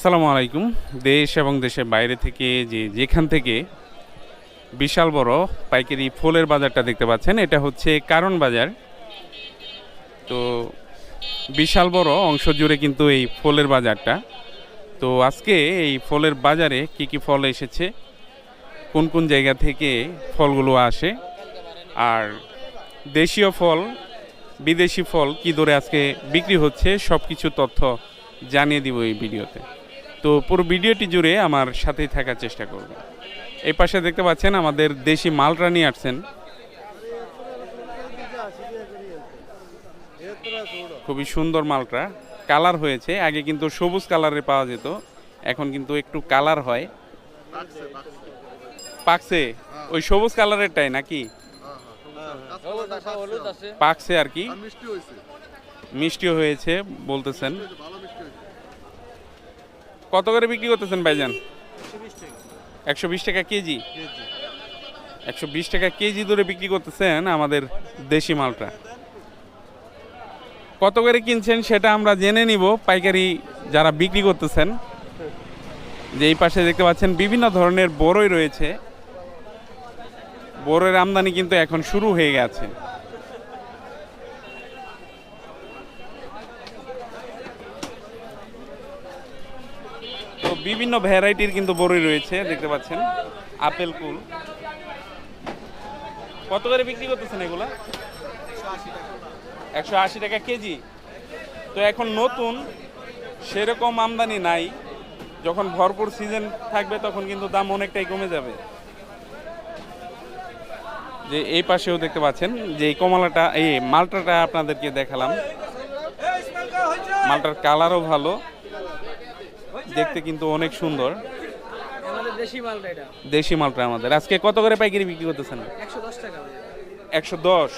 আসসালামু আলাইকুম। দেশ এবং দেশের বাইরে থেকে যে যেখান থেকে বিশাল বড় পাইকারি ফুলের বাজারটা দেখতে পাচ্ছেন, এটা হচ্ছে কারণ বাজার। তো বিশাল বড় অংশ জুড়ে কিন্তু এই ফলের বাজারটা। তো আজকে এই ফলের বাজারে কি কি ফল এসেছে, কোন কোন জায়গা থেকে ফলগুলো আসে, আর দেশীয় ফল, বিদেশি ফল কি দরে আজকে বিক্রি হচ্ছে সব কিছু তথ্য জানিয়ে দিব এই ভিডিওতে। তো পুরো ভিডিওটি জুড়ে আমার সাথেই থাকার চেষ্টা করবেন এই পাশে দেখতে পাচ্ছেন আমাদের দেশি মালটা নিয়ে আসছেন। খুবই সুন্দর মালটা। কালার হয়েছে আগে কিন্তু সবুজ কালারে পাওয়া যেত এখন কিন্তু একটু কালার হয়। পাকছে? ওই সবুজ কালারেরটাই নাকি? পাকছে আর কি। মিষ্টি হয়েছে। মিষ্টিও হয়েছে বলতেছেন। কত করে বিক্রি করতেছেন ভাইজান? একশো বিশ টাকা। কেজি? একশো বিশ টাকা কেজি ধরে বিক্রি করতেছেন আমাদের দেশি মালটা। কত করে কিনছেন সেটা আমরা জেনে নিব পাইকারি যারা বিক্রি করতেছেন। যে এই পাশে দেখতে পাচ্ছেন বিভিন্ন ধরনের বড়ই রয়েছে। বড়ের আমদানি কিন্তু এখন শুরু হয়ে গেছে। বিভিন্ন ভ্যারাইটির কিন্তু বড়ই রয়েছে, দেখতে পাচ্ছেন। আপেল কুল। কত করে বিক্রি করতেছেন এগুলা? একশো আশি টাকা কেজি। তো এখন নতুন, সেরকম আমদানি নাই। যখন ভরপুর সিজন থাকবে, তখন কিন্তু দাম অনেকটাই কমে যাবে। যে এই পাশেও দেখতে পাচ্ছেন, যে এই কমলাটা, এই মালটাটা আপনাদেরকে দেখালাম। মালটার কালারও ভালো। দেখতে কিন্তু অনেক সুন্দর। দেশি মালটা আমাদের। আজকে কত করে পাইকারি বিক্রি করতেছেন? একশো দশ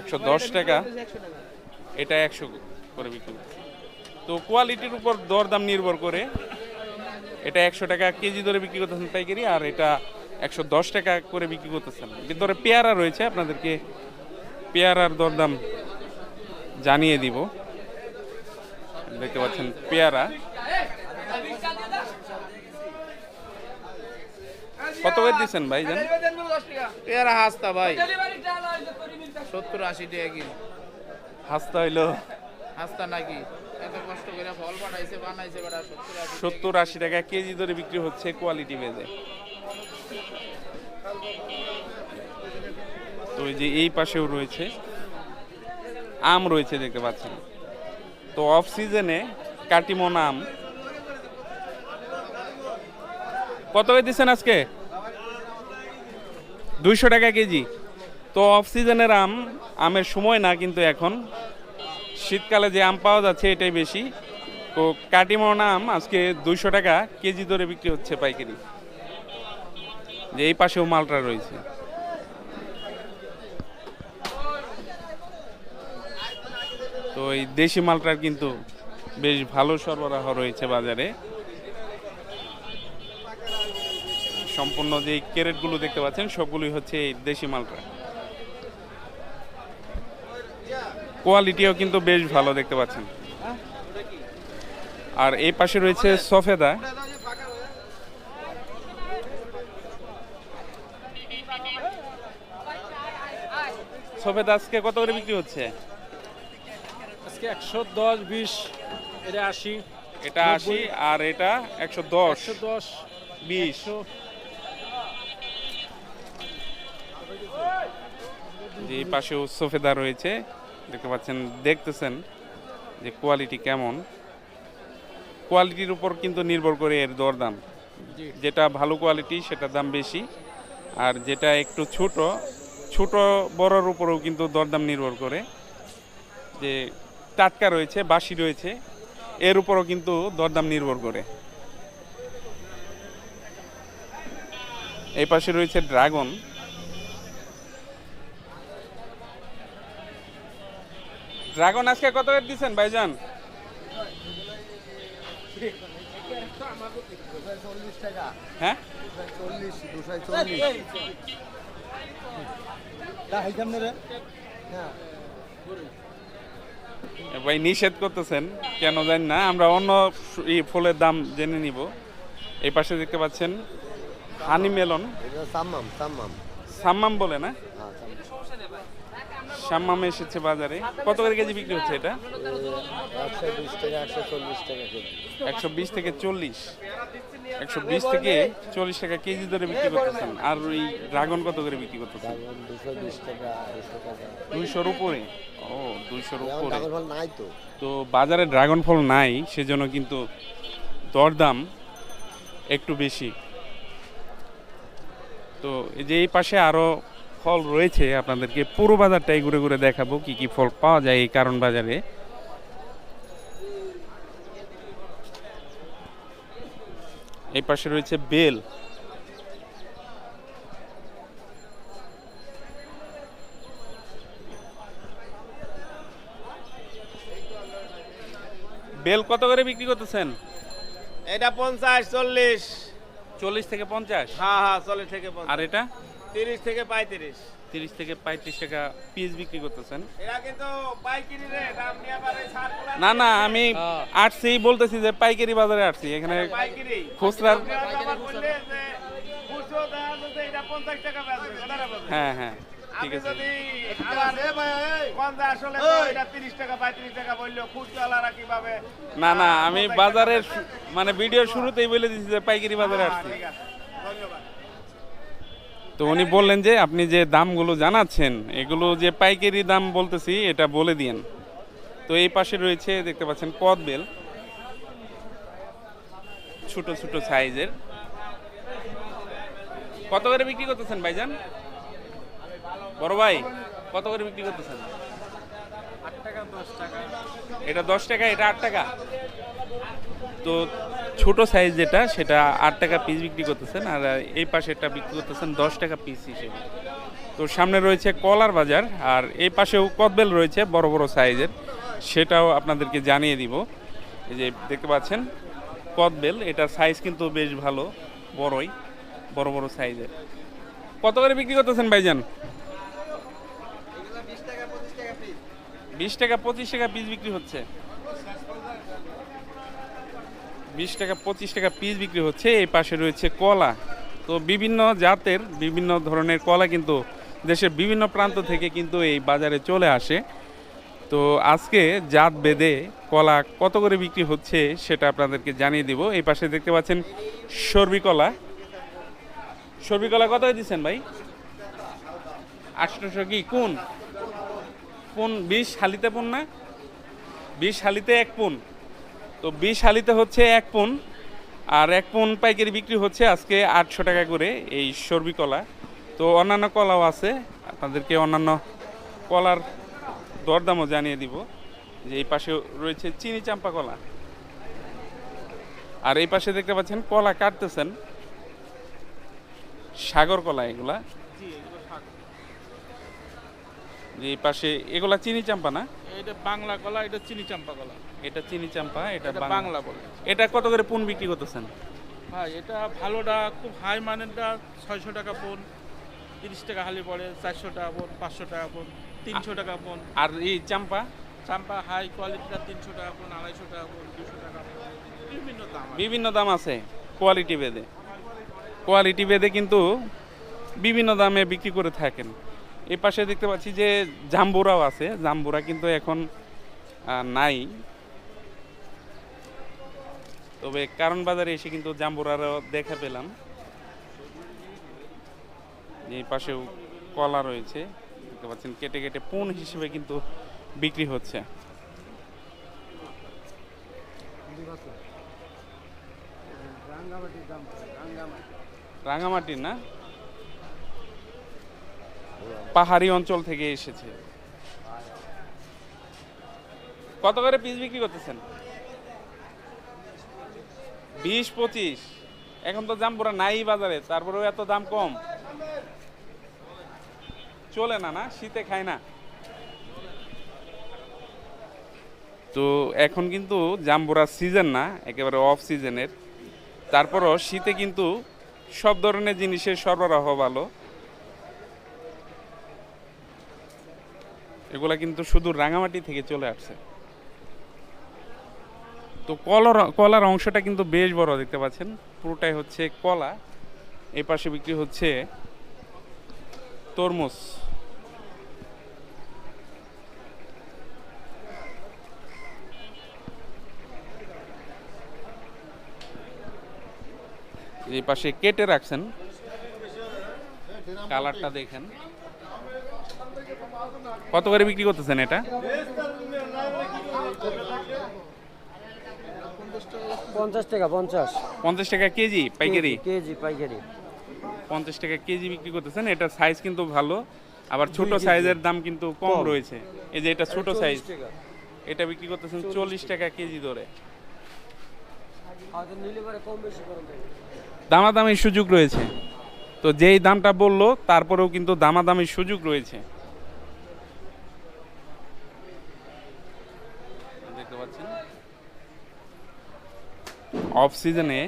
একশো দশ? টাকা? এটা একশো করে বিক্রি করতেছে। তো কোয়ালিটির উপর দরদাম নির্ভর করে। এটা একশো টাকা কেজি ধরে বিক্রি করতেছেন পাইকারি আর এটা একশো দশ টাকা করে বিক্রি করতেছেন। ভিতরে পেয়ারা রয়েছে আপনাদেরকে পেয়ারার দরদাম জানিয়ে দিব। দেখতে পাচ্ছেন পেয়ারা। কত করে দিচ্ছেন ভাই জান পেয়ারা হাসতা ভাই। সত্তর আশি টাকা কিলো। হাসতে হইল। হাসতা নাকি? এত কষ্ট করে ফল বানাইছে বানাইছে বেটা সত্তর আশি সত্তর আশি টাকা কেজি ধরে বিক্রি হচ্ছে কোয়ালিটি বেজে। তো এই যে এই পাশেও রয়েছে আম রয়েছে দেখতে পাচ্ছেন। তো অফ সিজনে কাটিমন আম কত করে দিচ্ছেন আজকে? দুইশো টাকা কেজি। তো অফ সিজনের আম, আমের সময় না কিন্তু এখন। শীতকালে যে আম পাওয়া যাচ্ছে এটাই বেশি। তো কাটিমন আম আজকে দুইশো টাকা কেজি ধরে বিক্রি হচ্ছে পাইকারি। যে এই পাশেও মালটা রয়েছে। এই দেশি মালটার কিন্তু বেশ ভালো সরবরাহ রয়েছে বাজারে। সম্পূর্ণ যে ক্যারেটগুলো দেখতে পাচ্ছেন, সবগুলোই হচ্ছে দেশি মালটা। কোয়ালিটিও কিন্তু বেশ ভালো দেখতে পাচ্ছেন। আর এই পাশে রয়েছে সফেদা। সফেদা আজকে কত করে বিক্রি হচ্ছে? আজকে একশো দশ বিশ এটা আশি এটা আশি আর এটা একশো দশ একশো দশ বিশ। যে পাশেও সফেদা রয়েছে দেখতে পাচ্ছেন দেখতেছেন যে কোয়ালিটি কেমন। কোয়ালিটির উপর কিন্তু নির্ভর করে এর দরদাম। যেটা ভালো কোয়ালিটি সেটার দাম বেশি। আর যেটা একটু ছোট ছোট বড়র উপরেও কিন্তু দরদাম নির্ভর করে। যে টাটকা রয়েছে, বাসি রয়েছে, এর উপরও কিন্তু দরদাম নির্ভর করে। এই পাশে রয়েছে ড্রাগন। ড্রাগন আজকে কত রেট দিচ্ছেন ভাইজান? হ্যাঁ? হ্যাঁ। ভাই নিষেধ করতেছেন কেন জানি না আমরা অন্য ফলের দাম জেনে নিব। এই পাশে দেখতে পাচ্ছেন হানি মেলন। সাম্মাম সাম্মাম। সাম্মাম বলে না? হ্যাঁ সাম্মাম। এসেছে বাজারে। কত করে কেজি বিক্রি হচ্ছে এটা? একশো বিশ থেকে চল্লিশ। একশো বিশ থেকে চল্লিশ টাকা কেজি ধরে বিক্রি করতেছেন। আর ওই ড্রাগন কত করে বিক্রি করতেছেন? দুইশোর উপরে। ও দুইশোর উপরে। তো বাজারে ড্রাগন ফল নাই সেজন্য কিন্তু দরদাম একটু বেশি। তো এই যে এই পাশে আরও ফল রয়েছে আপনাদেরকে পুরো বাজারটাই ঘুরে ঘুরে দেখাবো কি কি ফল পাওয়া যায় এই কারণ বাজারে। এই পাশে রয়েছে বেল। বেল কত করে বিক্রি করতেছেন? এটা পঞ্চাশ চল্লিশ। চল্লিশ থেকে পঞ্চাশ? হ্যাঁ হ্যাঁ চল্লিশ থেকে আর এটা? তিরিশ থেকে পঁয়ত্রিশ। তিরিশ থেকে পঁয়ত্রিশ টাকা পিস বিক্রি করতেছেন। এরা কিন্তু পাইকারি রে দাম নিয়ে পারে ছাড় না না আমি আসছি বলতেছি যে পাইকারি বাজারে আসছি এখানে পাইকারি। খুচরার বললে যে খুচরো দেখা যাচ্ছে এটা পঞ্চাশ টাকা বেচবে হ্যাঁ হ্যাঁ ঠিক আছে। যদি আবার পঞ্চাশ আসলে তো এটা তিরিশ টাকা পঁয়ত্রিশ টাকা বলল খুচরাওয়ালারা কীভাবে? না না আমি বাজারের মানে ভিডিওর শুরুতেই বলে দিচ্ছি যে পাইকারি বাজারে হ্যাঁ, আসছি ঠিক আছে। ধন্যবাদ তো উনি বললেন যে আপনি যে দামগুলো জানাচ্ছেন এগুলো যে পাইকারি দাম বলতেছি এটা বলে দিয়েন। তো এই পাশে রয়েছে দেখতে পাচ্ছেন কদবেল ছোট ছোট সাইজের। কত করে বিক্রি করতেছেন ভাইজান? বড় ভাই কত করে বিক্রি করতেছেন? এটা দশ টাকা এটা আট টাকা। তো ছোট সাইজ যেটা সেটা আট টাকা পিস বিক্রি করতেছেন আর এই পাশে এটা বিক্রি করতেছেন দশ টাকা পিস হিসেবে। তো সামনে রয়েছে কলার বাজার আর এই পাশেও কদবেল রয়েছে বড় বড় সাইজের সেটাও আপনাদেরকে জানিয়ে দিব। এই যে দেখতে পাচ্ছেন কদবেল এটার সাইজ কিন্তু বেশ ভালো বড়ই বড় বড় সাইজের কত করে বিক্রি করতেছেন ভাইজান? বিশ টাকা পঁচিশ টাকা পিস বিক্রি হচ্ছে। বিশ টাকা, পঁচিশ টাকা পিস বিক্রি হচ্ছে। এই পাশে রয়েছে কলা। তো বিভিন্ন জাতের, বিভিন্ন ধরনের কলা কিন্তু দেশের বিভিন্ন প্রান্ত থেকে কিন্তু এই বাজারে চলে আসে। তো আজকে জাত বেদে কলা কত করে বিক্রি হচ্ছে সেটা আপনাদেরকে জানিয়ে দিব। এই পাশে দেখতে পাচ্ছেন সর্বি কলা। সর্বি কলা কত দিচ্ছেন ভাই? আঠারোশো কি? কোন? পুন বিশ হালিতে পুন না? বিশ হালিতে এক পুন। তো বিশ হালিতে হচ্ছে এক পুন আর এক পুন পাইকারি বিক্রি হচ্ছে আজকে আটশো টাকা করে এই সর্বি কলা। তো অন্যান্য কলাও আছে আপনাদেরকে অন্যান্য কলার দরদামও জানিয়ে দিব। যে এই পাশে রয়েছে চিনি চাম্পা কলা। আর এই পাশে দেখতে পাচ্ছেন কলা কাটতেছেন। সাগর কলা এগুলা। যে এই পাশে এগুলা চিনি চাম্পা না? এটা বাংলা কলা এটা চিনি চাম্পা কলা। এটা চিনি চাম্পা এটা বাংলা। বাংলা এটা কত করে পুন বিক্রি করতেছেন? ভাই এটা ভালোটা খুব হাই মানেরটা ছয়শো টাকা পন তিরিশ টাকা হালি পড়ে চারশো টাকা পন পাঁচশো টাকা পন তিনশো টাকা পন। আর এই চাম্পা? চাম্পা হাই কোয়ালিটিটা তিনশো টাকা পন আড়াইশো টাকা পন দুশো টাকা বিভিন্ন দাম। বিভিন্ন দাম আছে কোয়ালিটি ভেদে কোয়ালিটি ভেদে কিন্তু বিভিন্ন দামে বিক্রি করে থাকেন। এই পাশে দেখতে পাচ্ছি যে জাম্বুরাও আছে। জাম্বুরা কিন্তু এখন নাই। তবে কারণ বাজারে এসে কিন্তু জাম্বুরারও দেখা পেলাম। এই পাশেও কলা রয়েছে। দেখতে পাচ্ছেন, কেটে কেটে পুন হিসেবে কিন্তু বিক্রি হচ্ছে। রাঙামাটি না? পাহাড়ি অঞ্চল থেকে এসেছে। কত করে পিস বিক্রি করতেছেন? বিশ, পঁচিশ। এখন তো জাম্বুরা নাই বাজারে, তারপরেও এত দাম কম। চলে না না, শীতে খায় না। তো এখন কিন্তু জাম্বুরা সিজন না, একেবারে অফ সিজনের তারপরও শীতে কিন্তু সব ধরনের জিনিসের সরবরাহ ভালো। এগুলা কিন্তু শুধু রাঙামাটি থেকে চলে আসছে। তো কলার কলার অংশটা কিন্তু বেশ বড় দেখতে পাচ্ছেন। পুরোটাই হচ্ছে কলা। এই পাশে বিক্রি হচ্ছে তরমুজ। এই পাশে কেটে রাখছেন। কালারটা দেখেন। কত করে বিক্রি করতেছেন এটা? পঞ্চাশ টাকা পঞ্চাশ। পঞ্চাশ টাকা কেজি পাইকারি? কেজি পাইকারি। পঞ্চাশ টাকা কেজি বিক্রি করতেছেন এটার সাইজ কিন্তু ভালো আবার ছোট সাইজের দাম কিন্তু কম রয়েছে। এই যে এটা ছোট সাইজ এটা বিক্রি করতেছেন চল্লিশ টাকা। কেজি ধরে করেন দামাদামির সুযোগ রয়েছে। তো যেই দামটা বলল তারপরেও কিন্তু দামাদামির সুযোগ রয়েছে দেখতে পাচ্ছেন অফ সিজনে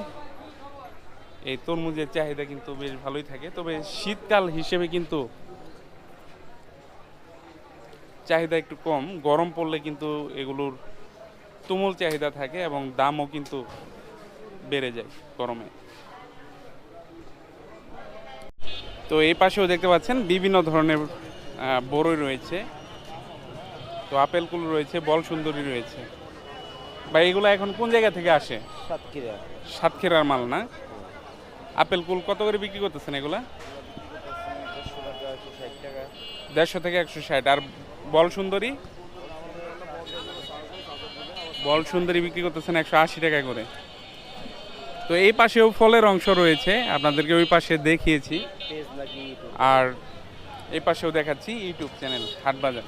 এই তরমুজের চাহিদা কিন্তু বেশ ভালোই থাকে। তবে শীতকাল হিসেবে কিন্তু চাহিদা একটু কম। গরম পড়লে কিন্তু এগুলোর তুমুল চাহিদা থাকে এবং দামও কিন্তু বেড়ে যায় গরমে। তো এই পাশেও দেখতে পাচ্ছেন, বিভিন্ন ধরনের বড়ই রয়েছে। তো আপেলগুলো রয়েছে বল সুন্দরী রয়েছে। বা এগুলো এখন কোন জায়গা থেকে আসে? সাতক্ষীরা। সাতক্ষীরার মাল না? আপেল কুল কত করে বিক্রি করতেছেন এগুলা? দেড়শো থেকে একশো ষাট। আর বল সুন্দরী? বল সুন্দরী বিক্রি করতেছেন একশো আশি টাকা করে। তো এই পাশেও ফলের অংশ রয়েছে, আপনাদেরকে ওই পাশে দেখিয়েছি। আর এই পাশেও দেখাচ্ছি ইউটিউব চ্যানেল হাটবাজার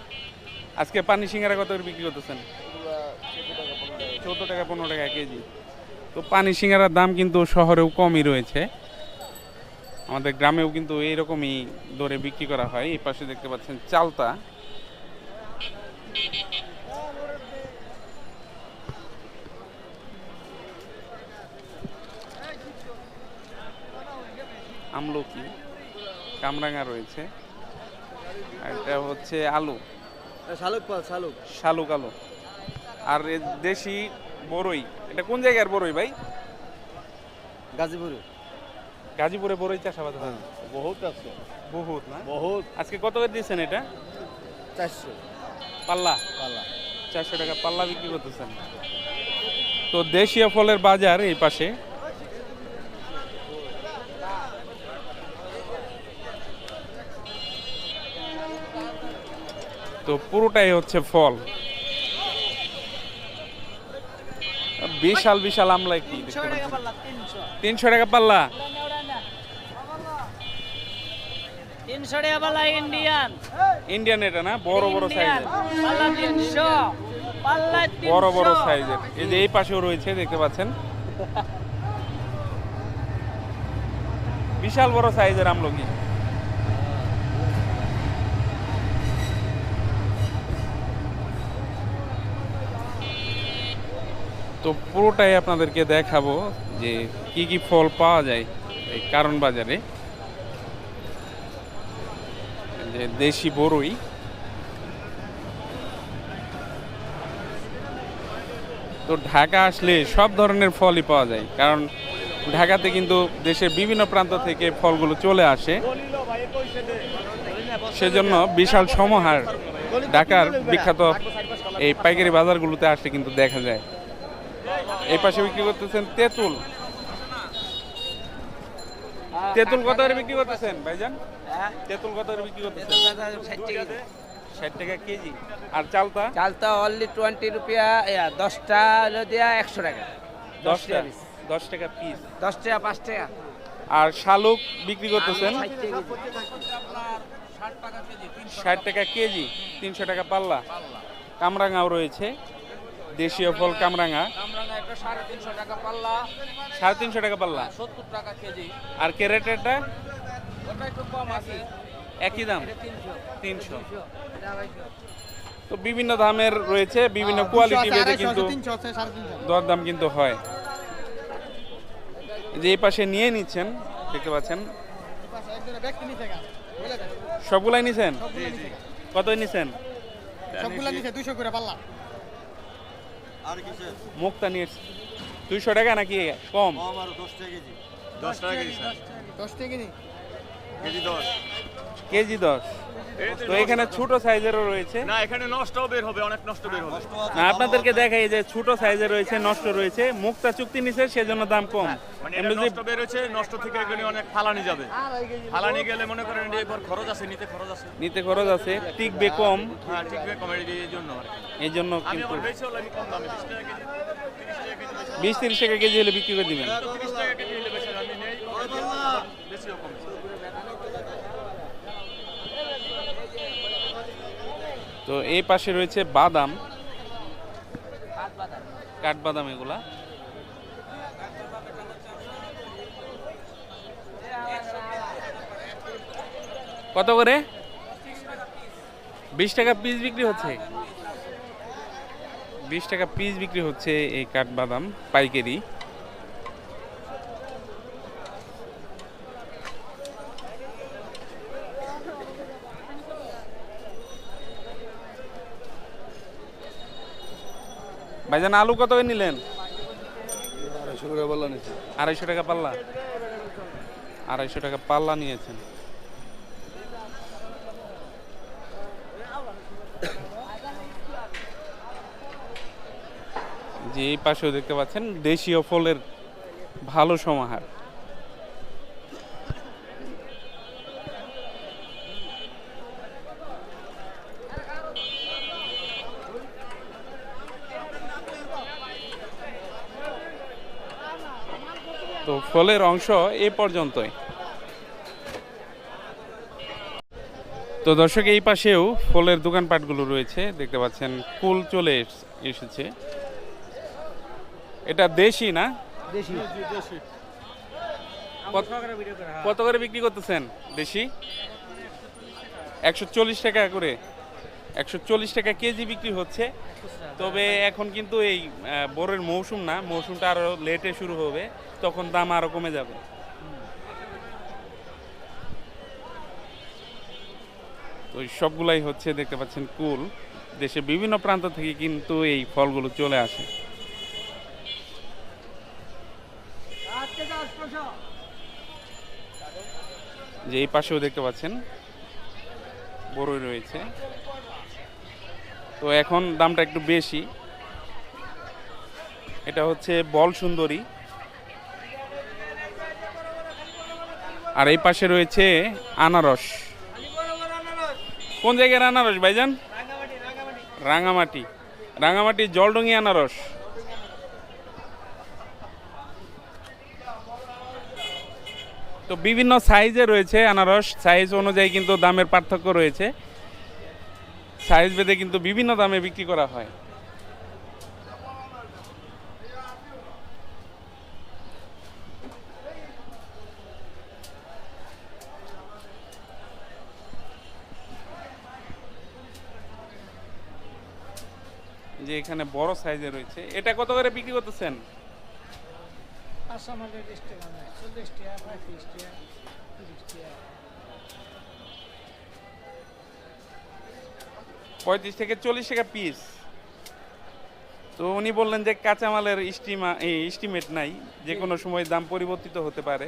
আজকে পানি সিঙ্গারা কত করে বিক্রি করতেছেন? চোদ্দ টাকা পনেরো টাকা কেজি। তো পানি সিঙ্গারার দাম কিন্তু শহরেও কমই রয়েছে। আমাদের গ্রামেও কিন্তু এইরকমই দরে বিক্রি করা হয়। এই পাশে দেখতে পাচ্ছেন চালতা। আমলকি কামরাঙা রয়েছে। এটা হচ্ছে আলু। শালুক পাল শালুক। শালুক আলু। আর দেশি বড়ই এটা কোন জায়গার বড়ই ভাই? গাজীপুরে গাজীপুরে বড়ই চাষাবাদ হয়। বহুত আছে। বহুত না? বহুত। আজকে কত করে দিয়েছেন এটা? চারশো। পাল্লা? পালা চারশো টাকা পাল্লা বিক্রি করতেছেন। তো দেশীয় ফলের বাজার এই পাশে। তো পুরোটাই হচ্ছে ফল। বিশাল বিশাল আমলা কি তিনশো টাকা পাল্লা তিনশো। টাকা পাল্লা? ইন্ডিয়ান ইন্ডিয়ান এটা না? বড় বড় সাইজের। বড় বড় সাইজের। এই যে এই পাশেও রয়েছে দেখতে পাচ্ছেন? বিশাল বড় সাইজের আমলকি। তো পুরোটাই আপনাদেরকে দেখাবো যে কি কি ফল পাওয়া যায় এই কারণ বাজারে। যে দেশি বড়ই তো ঢাকা আসলে সব ধরনের ফলই পাওয়া যায়, কারণ ঢাকাতে কিন্তু দেশের বিভিন্ন প্রান্ত থেকে ফলগুলো চলে আসে। সেজন্য বিশাল সমাহার ঢাকার বিখ্যাত এই পাইকারি বাজারগুলোতে আসলে কিন্তু দেখা যায়। এই পাশে বিক্রি করতেছেন তেঁতুল। তেঁতুল কত করে বিক্রি করতেছেন ভাইজান? তেঁতুল কত করে বিক্রি করতেছেন? ষাট টাকা কেজি। আর চালতা? চালতা অনলি টোয়েন্টি রুপিয়া দশটা হলো দিয়া একশো টাকা। দশ টাকা পিস দশ টাকা পাঁচ টাকা। আর শালুক বিক্রি করতেছেন? ষাট টাকা কেজি তিনশো টাকা পাল্লা। কামরাঙাও রয়েছে। দেশীয় ফল কামরাঙা। সাড়ে তিনশো টাকা পাল্লা। সাড়ে তিনশো টাকা পাল্লা। সত্তর টাকা কেজি। আর ক্যারেটেরটা ওটা একটু কম আছে। একই দাম? তিনশো। তো বিভিন্ন দামের রয়েছে বিভিন্ন কোয়ালিটি ভেদে কিন্তু দরদাম কিন্তু হয়। যে এই পাশে নিয়ে নিচ্ছেন দেখতে পাচ্ছেন। সবগুলাই নিছেন? কতই নিছেন? সবগুলা নিচে দুশো করে পাল্লা। মুক্তা নিয়ে দুইশো টাকা নাকি কম? কম দশ টাকা কেজি। দশ টাকা কেজি। দশ টাকা কেজি? কেজি দশ। কেজি দশ। তো এখানে ছোট সাইজেরও রয়েছে। না এখানে নষ্টও বের হবে অনেক নষ্ট বের হবে। না, আপনাদেরকে দেখাই যে ছোট সাইজের রয়েছে নষ্ট রয়েছে। মুক্তা চুক্তি নিছে সেজন্য দাম কম। মানে এমনি নষ্ট বের হয়েছে নষ্ট থেকে এগুলি অনেক ফালানি যাবে। ফালানি গেলে মনে করেন এবার খরচ আছে নিতে খরচ আছে। নিতে খরচ আছে টিকবে কম। হ্যাঁ ঠিক আছে কমেডি এই জন্য এই জন্য আমি কিন্তু কম। বিশ তিরিশ টাকা কেজি। হলে বিক্রি করে দিবেন তো তিরিশ টাকা কেজি হলে বেশি আমি নেই বেশিও কম তো এই পাশে রয়েছে বাদাম। কাঠবাদাম এগুলা। কত করে? বিশ টাকা পিস বিক্রি হচ্ছে। বিশ টাকা পিস বিক্রি হচ্ছে এই কাঠবাদাম পাইকারি। ভাইজান আলু কত নিলেন? আড়াইশো টাকা পাল্লা নিয়েছেন আড়াইশো টাকা পাল্লা? আড়াইশো টাকা পাল্লা নিয়েছেন। যে এই পাশেও দেখতে পাচ্ছেন দেশীয় ফলের ভালো সমাহার। ফলের অংশ এ পর্যন্তই। তো দর্শক এই পাশেও ফলের দোকানপাটগুলো রয়েছে। দেখতে পাচ্ছেন কুল চলে এস- এসেছে। এটা দেশি না? কত করে বিক্রি করতেছেন দেশি? একশো চল্লিশ টাকা করে। একশো চল্লিশ টাকা কেজি বিক্রি হচ্ছে। তবে এখন কিন্তু এই বোরের মৌসুম না, মৌসুমটা আরও লেটে শুরু হবে, তখন দাম আরও কমে যাবে। তো সবগুলাই হচ্ছে দেখতে পাচ্ছেন কুল। দেশে বিভিন্ন প্রান্ত থেকে কিন্তু এই ফলগুলো চলে আসে। যে এই পাশেও দেখতে পাচ্ছেন বড়ই রয়েছে। তো এখন দামটা একটু বেশি। এটা হচ্ছে বল সুন্দরী। আর এই পাশে রয়েছে আনারস। কোন জায়গার আনারস, ভাইজান? রাঙামাটি। রাঙামাটি জলডঙ্গি আনারস। তো বিভিন্ন সাইজে রয়েছে আনারস। সাইজ অনুযায়ী কিন্তু দামের পার্থক্য রয়েছে। সাইজ ভেদে কিন্তু বিভিন্ন দামে বিক্রি করা হয়। যে এখানে বড় সাইজে রয়েছে। এটা কত করে বিক্রি করতেছেন? বিশ টাকা নয় চল্লিশ টাকা, পঁয়ত্রিশ টাকা, তিরিশ টাকা। পঁয়ত্রিশ থেকে চল্লিশ টাকা পিস তো উনি বললেন যে কাঁচামালের স্টিমা ইস্টিমেট নাই যে কোনো সময় দাম পরিবর্তিত হতে পারে।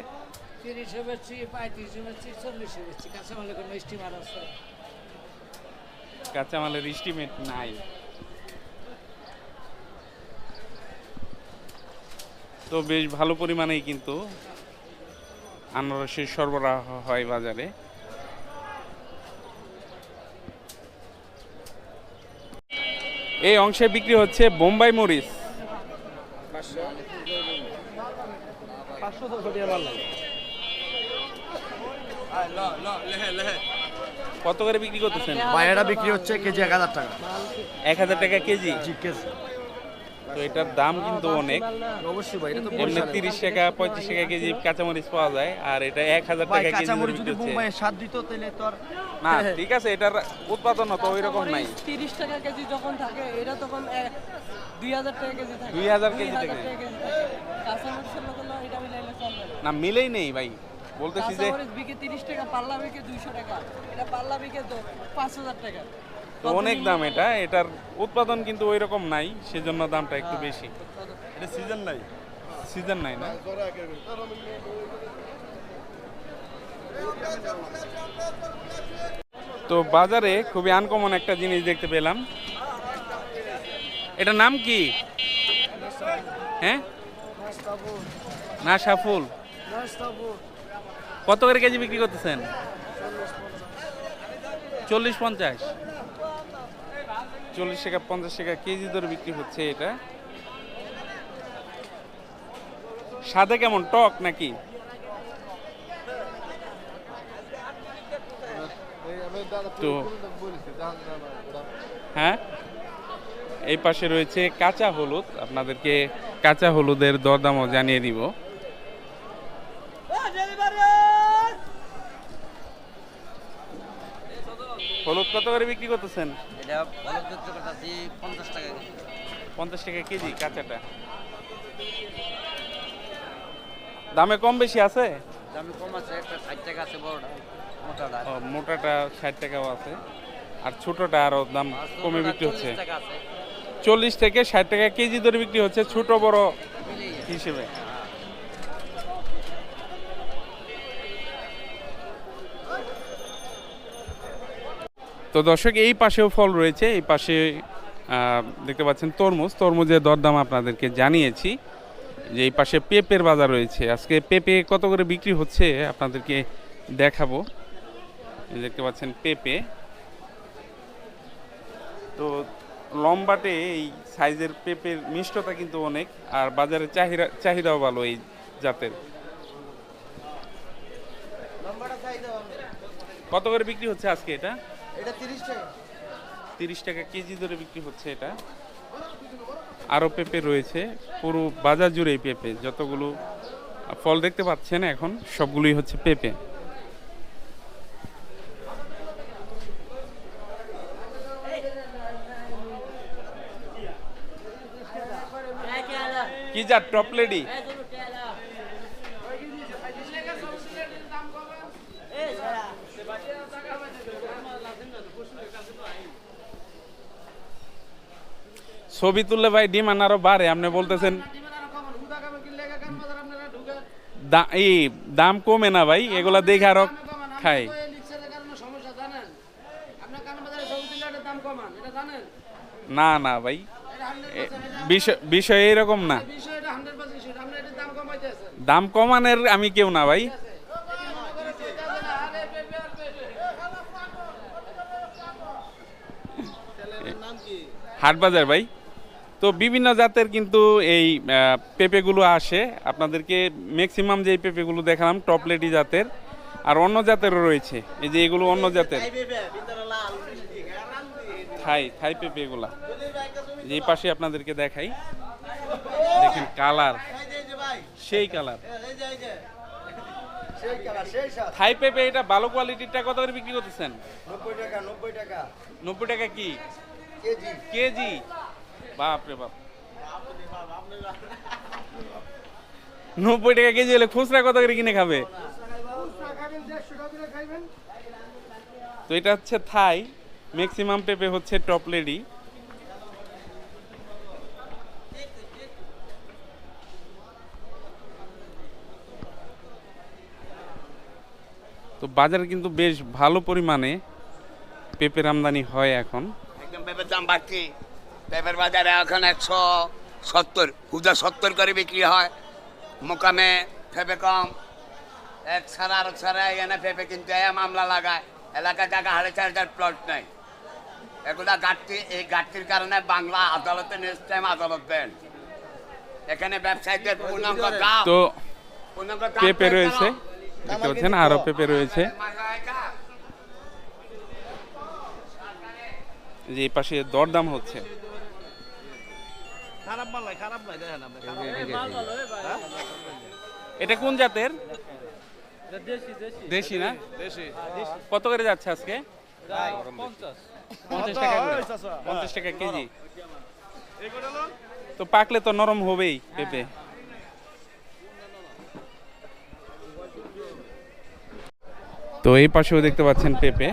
তিরিশে বেচছি পঁয়ত্রিশে বেচছি চল্লিশে বেচছি কাঁচামালের কোনো স্টিমার আছে? কাঁচামালের এস্টিমেট নাই। তো বেশ ভালো পরিমাণেই কিন্তু আনারসের সরবরাহ হয় বাজারে। এই অংশে বিক্রি হচ্ছে বোম্বাই মরিচ। কত করে বিক্রি করতেছেন? বাইরেটা বিক্রি হচ্ছে কেজি এক হাজার টাকা। এক হাজার টাকা কেজি? কেজি। তো এটার দাম কিন্তু অনেক। এমনি তিরিশ টাকা পঁয়ত্রিশ টাকা কেজি কাঁচামরিচ পাওয়া যায় আর এটা এক হাজার টাকা কেজি যদি হচ্ছে। স্বাদ দিত তাহলে তো আর না ঠিক আছে এটার উৎপাদন তো ওই রকম নাই। তিরিশ টাকা কেজি যখন থাকে এটা তখন দুই হাজার টাকা কেজি থাকে। দুই হাজার কেজি থাকে। কাঁচামরিচের লোকের না এটা মিলাইলে চলবে না। না মিলেই নেই ভাই। বলতেছি যে বিকে তিরিশ টাকা পাল্লা বিকে দুইশো টাকা। এটা পাল্লা বিকে তো পাঁচ হাজার টাকা। তো অনেক দাম এটা। এটার উৎপাদন কিন্তু ওই রকম নাই সেজন্য দামটা একটু বেশি। এটা সিজন নাই? সিজন নাই না? তো বাজারে খুবই আনকমন একটা জিনিস দেখতে পেলাম। এটা নাম কি? হ্যাঁ? নাশা ফুল। কত করে কেজি বিক্রি করতেছেন? চল্লিশ পঞ্চাশ। চল্লিশ টাকা, পঞ্চাশ টাকা কেজি দরে বিক্রি হচ্ছে এটা। স্বাদে কেমন? টক নাকি? তো হ্যাঁ? এই পাশে রয়েছে কাঁচা হলুদ। আপনাদেরকে কাঁচা হলুদের দরদামও জানিয়ে দিব। হলুদ কত করে বিক্রি করতেছেন? এটা বিক্রি করতেছি পঞ্চাশ টাকা পঞ্চাশ টাকা কেজি কাঁচাটা। দামে কম বেশি আছে? দামি কম আছে একটা ষাট টাকা আছে বড়টা মোটাটা। মোটাটা ষাট টাকাও আছে। আর ছোটটা আরও দাম কমে বিক্রি হচ্ছে। চল্লিশ থেকে ষাট টাকা কেজি ধরে বিক্রি হচ্ছে ছোট বড় হিসেবে। তো দর্শক, এই পাশেও ফল রয়েছে, এই পাশে দেখতে পাচ্ছেন তরমুজ। তরমুজের দরদাম আপনাদেরকে জানিয়েছি যে এই পাশে পেঁপের বাজার রয়েছে। আজকে পেঁপে কত করে বিক্রি হচ্ছে আপনাদেরকে দেখাবো। দেখতে পাচ্ছেন পেঁপে। তো লম্বাটে এই সাইজের পেঁপের মিষ্টতা কিন্তু অনেক, আর বাজারে চাহিদা, চাহিদাও ভালো এই জাতের। কত করে বিক্রি হচ্ছে আজকে এটা? এটা তিরিশ টাকা। তিরিশ টাকা কেজি ধরে বিক্রি হচ্ছে এটা। আরও পেঁপে রয়েছে, পুরো বাজার জুড়ে পেঁপে, যতগুলো ফল দেখতে পাচ্ছেন এখন, সবগুলোই হচ্ছে পেঁপে। কি যা টপ লেডি? ছবি তুললে ভাই ডিমান্ড আরও বাড়ে। আপনি বলতেছেন এই দাম কমে না ভাই, এগুলা দেখে আরও খাই না না ভাই বিষয় এইরকম না। দাম কমানোর আমি কেউ না ভাই। হাট বাজার ভাই। তো বিভিন্ন জাতের কিন্তু এই পেঁপেগুলো আসে। আপনাদেরকে ম্যাক্সিমাম যে পেঁপেগুলো দেখালাম টপলেটি জাতের। আর অন্য জাতেরও রয়েছে। এই যে এগুলো অন্য জাতের। থাই থাই পেঁপে এগুলা যে পাশে আপনাদেরকে দেখাই। দেখেন কালার সেই কালার থাই পেঁপে এটা ভালো কোয়ালিটিরটা কত করে বিক্রি করতেছেন? নব্বই টাকা নব্বই টাকা। নব্বই টাকা কি? কেজি। কেজি। বাপ রে বাপ। নব্বই টাকা কেজি হলে খুচরা কত করে কিনে খাবে? তো এটা হচ্ছে থাই। ম্যাক্সিমাম পেঁপে হচ্ছে টপ লেডি তো বাজারে কিন্তু বেশ ভালো পরিমাণে পেঁপের আমদানি হয় এখন। একদম পেঁপের দাম বাড়তি পেঁপের বাজারে এখন একশো সত্তর পূজা সত্তর করে বিক্রি হয়। মোকামে পেঁপে কম। এক ছাড়া আর ছাড়া এখানে পেঁপে কিন্তু হয় মামলা লাগায়। এলাকায় জায়গা হাড়ে চার হাজার প্লট নেই। এগুলা ঘাটতি এই ঘাটতির কারণে বাংলা আদালতে নেক্সট টাইম আদালত দেন। এখানে ব্যবসায়ীদের পূর্ণাঙ্গ দাম। তো পেঁপে রয়েছে দেখতে পাচ্ছেন আরও পেঁপে রয়েছে। যে এই পাশে দরদাম হচ্ছে। খারাপ মাল নাই খারাপ নাই দেখেন আপনি খারাপ এটা কোন জাতের? দেশি না? দেশি কত করে যাচ্ছে আজকে? পঞ্চাশ। টাকা। পঞ্চাশ টাকা কেজি। তো পাকলে তো নরম হবেই পেঁপে। তো এই পাশেও দেখতে পাচ্ছেন পেঁপে।